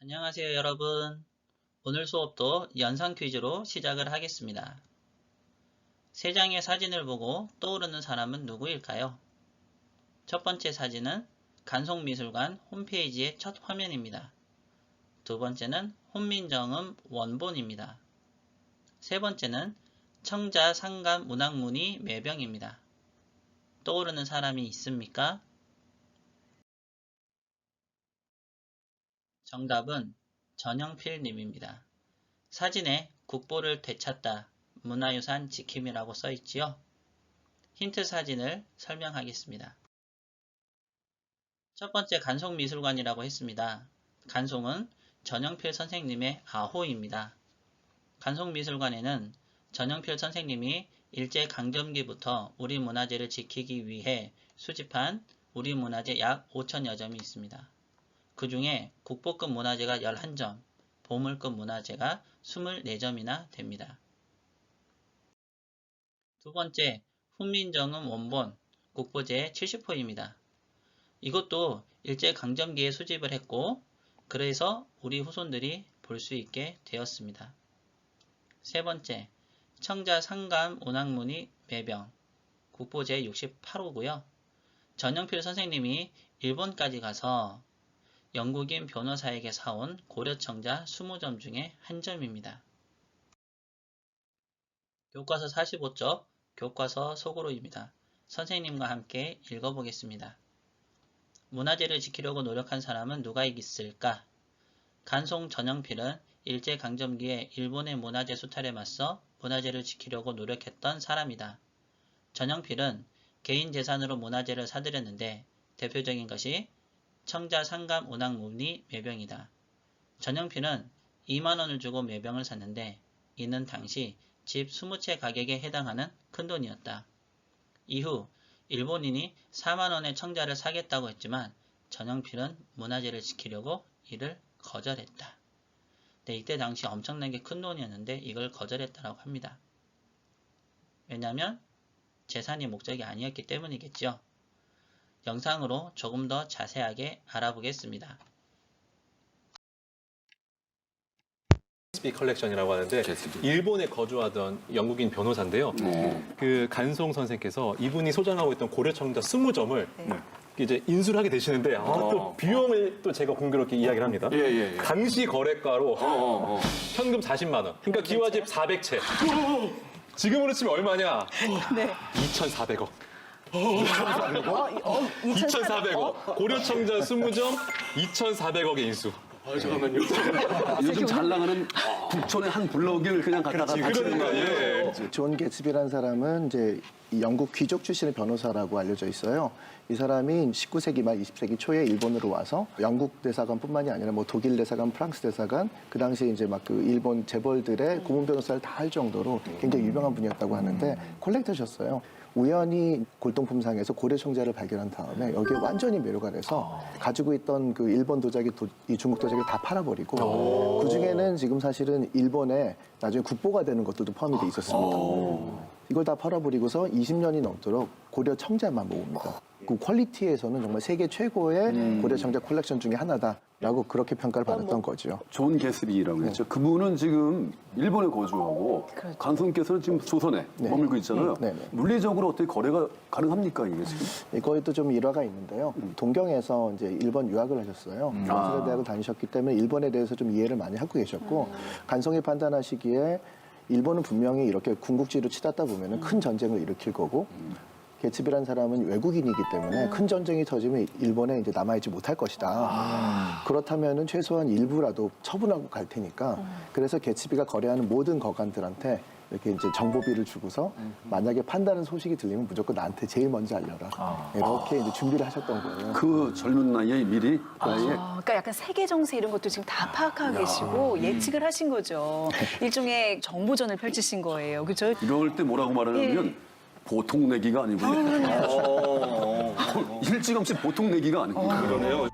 안녕하세요 여러분. 오늘 수업도 연상 퀴즈로 시작을 하겠습니다. 세 장의 사진을 보고 떠오르는 사람은 누구일까요? 첫 번째 사진은 간송미술관 홈페이지의 첫 화면입니다. 두 번째는 혼민정음 원본입니다. 세 번째는 청자 상감 문학문의 매병입니다. 떠오르는 사람이 있습니까? 정답은 전영필 님입니다. 사진에 국보를 되찾다 문화유산 지킴이라고 써있지요. 힌트 사진을 설명하겠습니다. 첫 번째 간송미술관이라고 했습니다. 간송은 전영필 선생님의 아호입니다. 간송미술관에는 전영필 선생님이 일제 강점기부터 우리 문화재를 지키기 위해 수집한 우리 문화재 약 5천여 점이 있습니다. 그 중에 국보급 문화재가 11점, 보물급 문화재가 24점이나 됩니다. 두 번째, 훈민정음 원본, 국보제 70호입니다. 이것도 일제강점기에 수집을 했고, 그래서 우리 후손들이 볼 수 있게 되었습니다. 세 번째, 청자 상감 운항문의 매병, 국보제 68호고요. 전영필 선생님이 일본까지 가서 영국인 변호사에게 사온 고려청자 20점 중에 한 점입니다. 교과서 45쪽 교과서 속으로입니다. 선생님과 함께 읽어보겠습니다. 문화재를 지키려고 노력한 사람은 누가 있을까? 간송 전영필은 일제강점기에 일본의 문화재 수탈에 맞서 문화재를 지키려고 노력했던 사람이다. 전영필은 개인 재산으로 문화재를 사들였는데 대표적인 것이 청자 상감 운항문의 매병이다. 전영필은 2만원을 주고 매병을 샀는데 이는 당시 집 20채 가격에 해당하는 큰돈이었다. 이후 일본인이 4만원의 청자를 사겠다고 했지만 전영필은 문화재를 지키려고 이를 거절했다. 네, 이때 당시 엄청나게 큰 돈이었는데 이걸 거절했다고 합니다. 왜냐하면 재산이 목적이 아니었기 때문이겠죠. 영상으로 조금 더 자세하게 알아보겠습니다. 게츠비 컬렉션이라고 하는데. 일본에 거주하던 영국인 변호사인데요. 네. 그 간송 선생께서 이분이 소장하고 있던 고려청자 20점을 이제 인수를 하게 되시는데 아, 또 어. 비용을 또 제가 공교롭게 이야기를 합니다. 예, 예, 예. 당시 거래가로 어, 어, 어. 현금 40만 원. 그러니까 기와집 400채. 지금으로 치면 얼마냐? 네. 2,400억. 어, 2,400억. 고려청자 20점 2,400억의 인수. 아, 잠깐만요. 요즘 잘 나가는 북촌의 한 블럭을 그냥 갖다가 그러니까 예. 존 게츠비라는 사람은 이제 이 영국 귀족 출신의 변호사라고 알려져 있어요. 이 사람이 19세기 말 20세기 초에 일본으로 와서 영국 대사관뿐만이 아니라 뭐 독일 대사관, 프랑스 대사관 그 당시에 이제 막 그 일본 재벌들의 고문 변호사를 다 할 정도로 굉장히 유명한 분이었다고 하는데 콜렉터셨어요. 우연히 골동품상에서 고려청자를 발견한 다음에 여기에 완전히 매료가 돼서 가지고 있던 그 일본 도자기, 도- 이 중국 도자기를 다 팔아버리고 그 중에는 지금 사실은 일본에 나중에 국보가 되는 것들도 포함이 돼 있었습니다. 이걸 다 팔아버리고서 20년이 넘도록 고려 청자만 모읍니다. 그 퀄리티에서는 정말 세계 최고의 고려 청자 컬렉션 중에 하나다라고 그렇게 평가를 받았던 거죠. 존 게스비라고 했죠. 그분은 지금 일본에 거주하고 그렇죠. 간송께서는 지금 조선에 네. 머물고 있잖아요. 네, 네. 물리적으로 어떻게 거래가 가능합니까 이게 지금? 이거에도 좀 일화가 있는데요. 동경에서 이제 일본 유학을 하셨어요. 연세대 대학을 다니셨기 때문에 일본에 대해서 좀 이해를 많이 하고 계셨고 간성이 판단하시기에 일본은 분명히 이렇게 궁극지로 치닫다 보면 큰 전쟁을 일으킬 거고 게츠비란 사람은 외국인이기 때문에 큰 전쟁이 터지면 일본에 이제 남아있지 못할 것이다. 그렇다면은 최소한 일부라도 처분하고 갈 테니까 그래서 게츠비가 거래하는 모든 거간들한테 이렇게 이제 정보비를 주고서 만약에 판다는 소식이 들리면 무조건 나한테 제일 먼저 알려라. 이렇게 이제 준비를 하셨던 거예요. 그 젊은 나이에 미리 아예 아, 그러니까 약간 세계 정세 이런 것도 지금 다 파악하고 계시고 예측을 하신 거죠. 일종의 정보전을 펼치신 거예요. 그렇죠? 이럴 때 뭐라고 말하냐면 예. 보통 내기가 아니군요. 어, 일찌감치 보통 내기가 아니군요. 그러네요.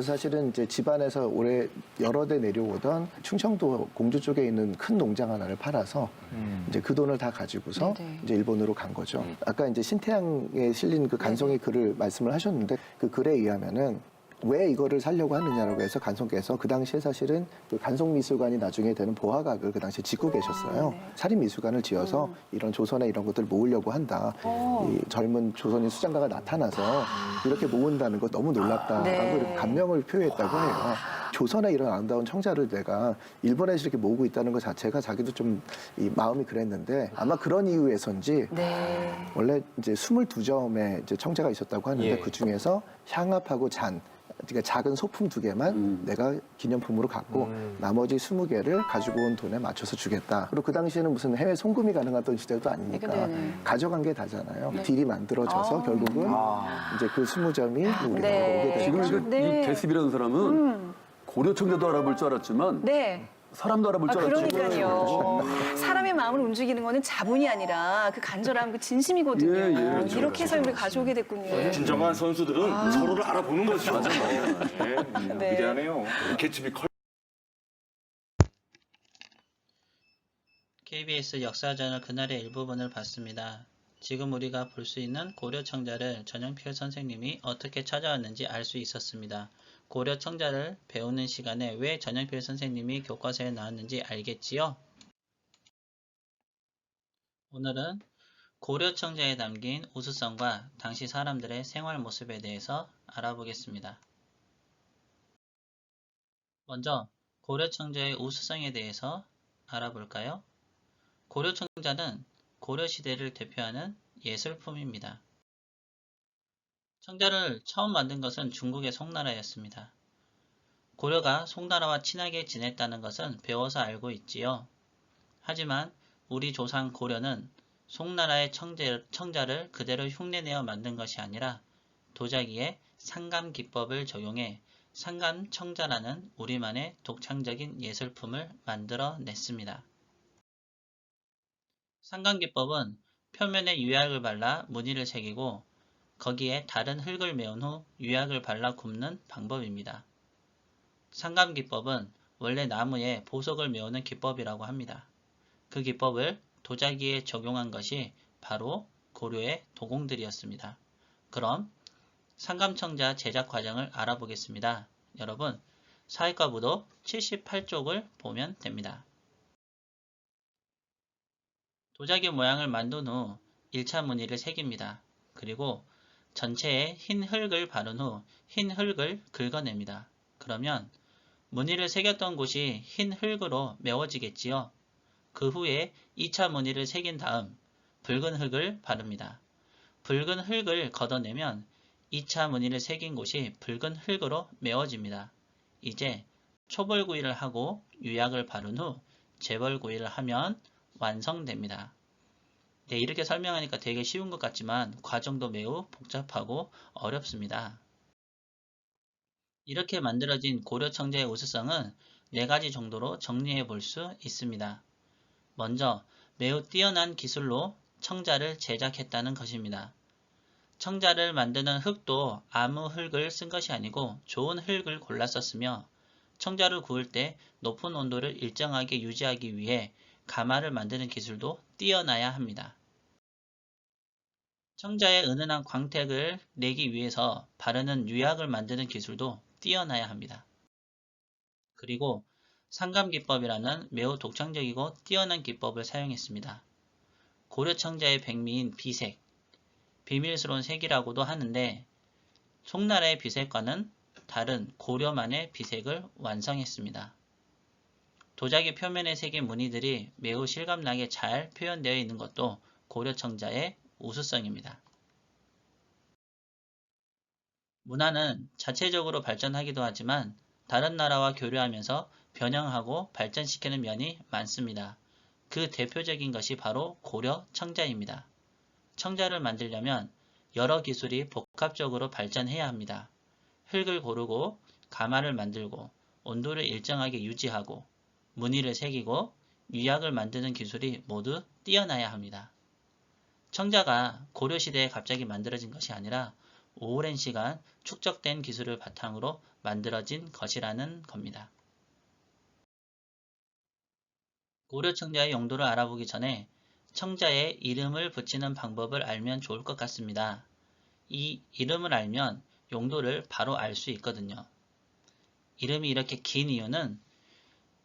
그래서 사실은 이제 집안에서 올해 여러 대 내려오던 충청도 공주 쪽에 있는 큰 농장 하나를 팔아서 이제 그 돈을 다 가지고서 네네. 이제 일본으로 간 거죠. 아까 이제 신태양에 실린 그 간송의 글을 말씀을 하셨는데 그 글에 의하면은 왜 이거를 살려고 하느냐라고 해서 간송께서 그 당시에 사실은 그 간송미술관이 나중에 되는 보화각을 그 당시에 짓고 계셨어요. 살인미술관을 지어서 이런 조선의 이런 것들을 모으려고 한다. 어. 이 젊은 조선인 수장가가 나타나서 이렇게 모은다는 거 너무 놀랍다라고 네. 이렇게 감명을 표했다고 해요. 조선의 이런 아름다운 청자를 내가 일본에서 이렇게 모으고 있다는 것 자체가 자기도 좀 이 마음이 그랬는데 아마 그런 이유에서인지 네. 원래 이제 22점의 이제 청자가 있었다고 하는데 예. 그 중에서 향압하고 잔 그러니까 작은 소품 두 개만 음. 내가 기념품으로 갖고 나머지 20개를 가지고 온 돈에 맞춰서 주겠다. 그리고 그 당시에는 무슨 해외 송금이 가능했던 시대도 아니니까 네네. 가져간 게 다잖아요. 딜이 만들어져서 아. 결국은 아. 이제 그 20점이 우리 나라로 네. 오게 된 지금 거죠. 네. 이 개습이라는 사람은 음. 고려 청자도 알아볼 줄 알았지만 네. 사람도 알아볼 아, 줄 알았지. 그러니까요. 사람의 마음을 움직이는 거는 자본이 아니라 그 간절함, 그 진심이거든요. 예, 예, 그렇죠, 이렇게 해서 우리 가져오게 됐군요. 진정한 선수들은 서로를 알아보는 거죠. 네, 네. 위대하네요. 개츠비 컬. KBS 역사전을 그날의 일부분을 봤습니다. 지금 우리가 볼 수 있는 고려 청자를 전영필 선생님이 어떻게 찾아왔는지 알 수 있었습니다. 고려 청자를 배우는 시간에 왜 전영필 선생님이 교과서에 나왔는지 알겠지요? 오늘은 고려 청자에 담긴 우수성과 당시 사람들의 생활 모습에 대해서 알아보겠습니다. 먼저 고려 청자의 우수성에 대해서 알아볼까요? 고려 청자는 고려 시대를 대표하는 예술품입니다. 청자를 처음 만든 것은 중국의 송나라였습니다. 고려가 송나라와 친하게 지냈다는 것은 배워서 알고 있지요. 하지만 우리 조상 고려는 송나라의 청제, 청자를 그대로 흉내내어 만든 것이 아니라 도자기에 상감 기법을 적용해 상감 청자라는 우리만의 독창적인 예술품을 만들어 냈습니다. 상감 기법은 표면에 유약을 발라 무늬를 새기고 거기에 다른 흙을 메운 후 유약을 발라 굽는 방법입니다. 상감 기법은 원래 나무에 보석을 메우는 기법이라고 합니다. 그 기법을 도자기에 적용한 것이 바로 고려의 도공들이었습니다. 그럼 상감청자 제작 과정을 알아보겠습니다. 여러분, 사회과 부도 78쪽을 보면 됩니다. 도자기 모양을 만든 후 1차 무늬를 새깁니다. 그리고 전체에 흰 흙을 바른 후 흰 흙을 긁어냅니다. 그러면 무늬를 새겼던 곳이 흰 흙으로 메워지겠지요. 그 후에 2차 무늬를 새긴 다음 붉은 흙을 바릅니다. 붉은 흙을 걷어내면 2차 무늬를 새긴 곳이 붉은 흙으로 메워집니다. 이제 초벌구이를 하고 유약을 바른 후 재벌구이를 하면 완성됩니다. 네, 이렇게 설명하니까 되게 쉬운 것 같지만 과정도 매우 복잡하고 어렵습니다. 이렇게 만들어진 고려 청자의 우수성은 네 가지 정도로 정리해 볼 수 있습니다. 먼저 매우 뛰어난 기술로 청자를 제작했다는 것입니다. 청자를 만드는 흙도 아무 흙을 쓴 것이 아니고 좋은 흙을 골라 썼으며 청자를 구울 때 높은 온도를 일정하게 유지하기 위해 가마를 만드는 기술도 뛰어나야 합니다. 청자의 은은한 광택을 내기 위해서 바르는 유약을 만드는 기술도 뛰어나야 합니다. 그리고 상감기법이라는 매우 독창적이고 뛰어난 기법을 사용했습니다. 고려 청자의 백미인 비색, 비밀스러운 색이라고도 하는데 송나라의 비색과는 다른 고려만의 비색을 완성했습니다. 도자기 표면에 새긴 무늬들이 매우 실감나게 잘 표현되어 있는 것도 고려 청자의 우수성입니다. 문화는 자체적으로 발전하기도 하지만 다른 나라와 교류하면서 변형하고 발전시키는 면이 많습니다. 그 대표적인 것이 바로 고려 청자입니다. 청자를 만들려면 여러 기술이 복합적으로 발전해야 합니다. 흙을 고르고 가마를 만들고 온도를 일정하게 유지하고 무늬를 새기고 유약을 만드는 기술이 모두 뛰어나야 합니다. 청자가 고려시대에 갑자기 만들어진 것이 아니라 오랜 시간 축적된 기술을 바탕으로 만들어진 것이라는 겁니다. 고려 청자의 용도를 알아보기 전에 청자의 이름을 붙이는 방법을 알면 좋을 것 같습니다. 이 이름을 알면 용도를 바로 알 수 있거든요. 이름이 이렇게 긴 이유는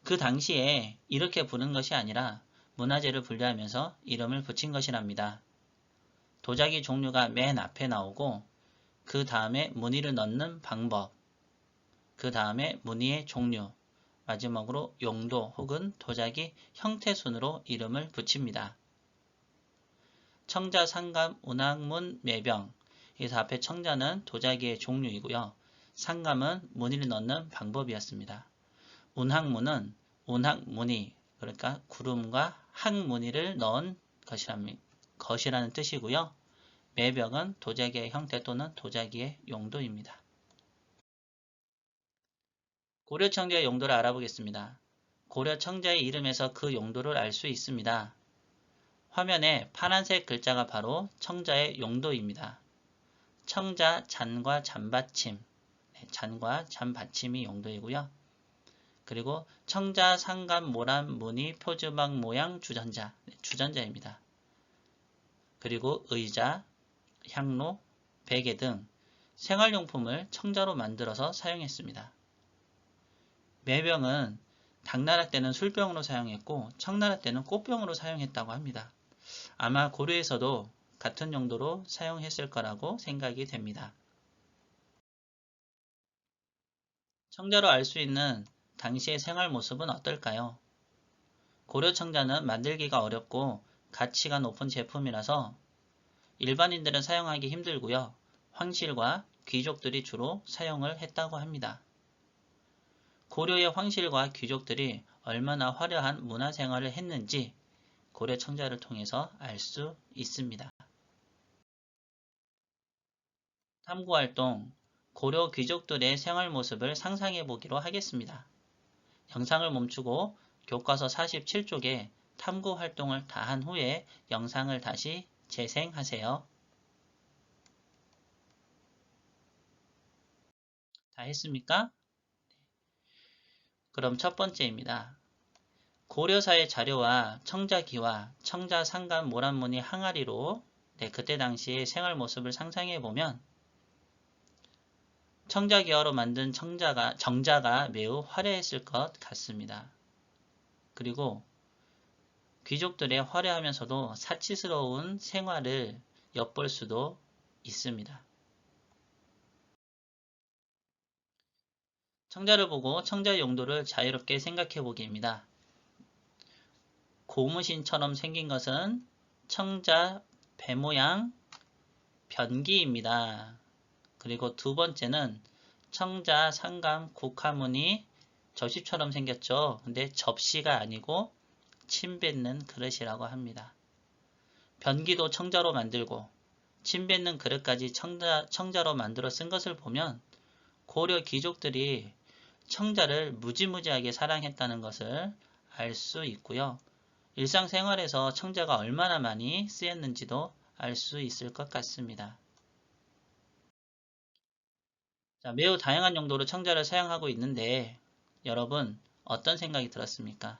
그 당시에 이렇게 부른 것이 아니라 문화재를 분류하면서 이름을 붙인 것이랍니다. 도자기 종류가 맨 앞에 나오고 그 다음에 무늬를 넣는 방법, 그 다음에 무늬의 종류, 마지막으로 용도 혹은 도자기 형태 순으로 이름을 붙입니다. 청자, 상감, 운항문, 매병 그래서 앞에 청자는 도자기의 종류이고요. 상감은 무늬를 넣는 방법이었습니다. 운항문은 운항 무늬 그러니까 구름과 항 무늬를 넣은 것이라는, 것이라는 뜻이고요. 매병은 도자기의 형태 또는 도자기의 용도입니다. 고려 청자의 용도를 알아보겠습니다. 고려 청자의 이름에서 그 용도를 알 수 있습니다. 화면에 파란색 글자가 바로 청자의 용도입니다. 청자 잔과 잔받침, 네, 잔과 잔받침이 용도이고요. 그리고 청자, 상감, 모란, 무늬, 표주막, 모양, 주전자, 네, 주전자입니다. 그리고 의자, 향로, 베개 등 생활용품을 청자로 만들어서 사용했습니다. 매병은 당나라 때는 술병으로 사용했고 청나라 때는 꽃병으로 사용했다고 합니다. 아마 고려에서도 같은 용도로 사용했을 거라고 생각이 됩니다. 청자로 알 수 있는 당시의 생활 모습은 어떨까요? 고려 청자는 만들기가 어렵고 가치가 높은 제품이라서 일반인들은 사용하기 힘들고요. 황실과 귀족들이 주로 사용을 했다고 합니다. 고려의 황실과 귀족들이 얼마나 화려한 문화생활을 했는지 고려 청자를 통해서 알 수 있습니다. 탐구활동 고려 귀족들의 생활 모습을 상상해 보기로 하겠습니다. 영상을 멈추고 교과서 47쪽에 탐구 활동을 다한 후에 영상을 다시 재생하세요. 다 했습니까? 그럼 첫 번째입니다. 고려사의 자료와 청자기와 청자상간 모란무늬 항아리로 네, 그때 당시의 생활 모습을 상상해 보면 청자기와로 만든 청자가, 정자가 매우 화려했을 것 같습니다. 그리고 귀족들의 화려하면서도 사치스러운 생활을 엿볼 수도 있습니다. 청자를 보고 청자의 용도를 자유롭게 생각해 보기입니다. 고무신처럼 생긴 것은 청자 배 모양 변기입니다. 그리고 두 번째는 청자 상감 국화문이 접시처럼 생겼죠. 근데 접시가 아니고 침 뱉는 그릇이라고 합니다. 변기도 청자로 만들고 침 뱉는 그릇까지 청자, 청자로 만들어 쓴 것을 보면 고려 귀족들이 청자를 무지무지하게 사랑했다는 것을 알 수 있고요. 일상생활에서 청자가 얼마나 많이 쓰였는지도 알 수 있을 것 같습니다. 자, 매우 다양한 용도로 청자를 사용하고 있는데 여러분 어떤 생각이 들었습니까?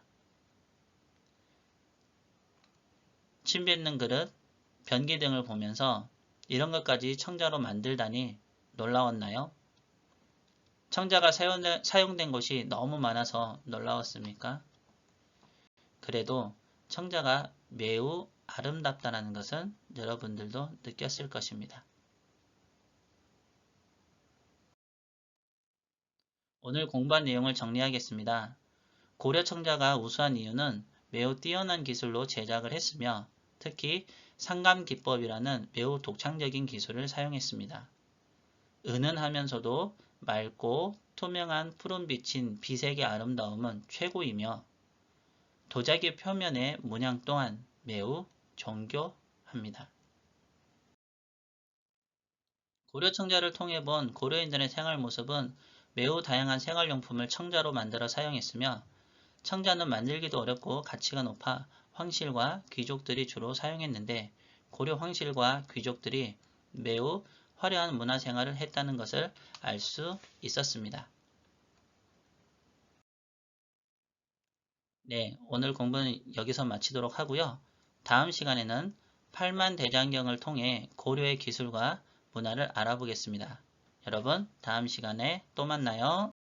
침 뱉는 그릇, 변기 등을 보면서 이런 것까지 청자로 만들다니 놀라웠나요? 청자가 사용된, 곳이 너무 많아서 놀라웠습니까? 그래도 청자가 매우 아름답다는 것은 여러분들도 느꼈을 것입니다. 오늘 공부한 내용을 정리하겠습니다. 고려 청자가 우수한 이유는 매우 뛰어난 기술로 제작을 했으며 특히 상감기법이라는 매우 독창적인 기술을 사용했습니다. 은은하면서도 맑고 투명한 푸른빛인 비색의 아름다움은 최고이며 도자기 표면의 문양 또한 매우 정교합니다. 고려 청자를 통해 본 고려인들의 생활 모습은 매우 다양한 생활용품을 청자로 만들어 사용했으며 청자는 만들기도 어렵고 가치가 높아 황실과 귀족들이 주로 사용했는데 고려 황실과 귀족들이 매우 화려한 문화 생활을 했다는 것을 알 수 있었습니다. 네, 오늘 공부는 여기서 마치도록 하고요. 다음 시간에는 팔만 대장경을 통해 고려의 기술과 문화를 알아보겠습니다. 여러분, 다음 시간에 또 만나요.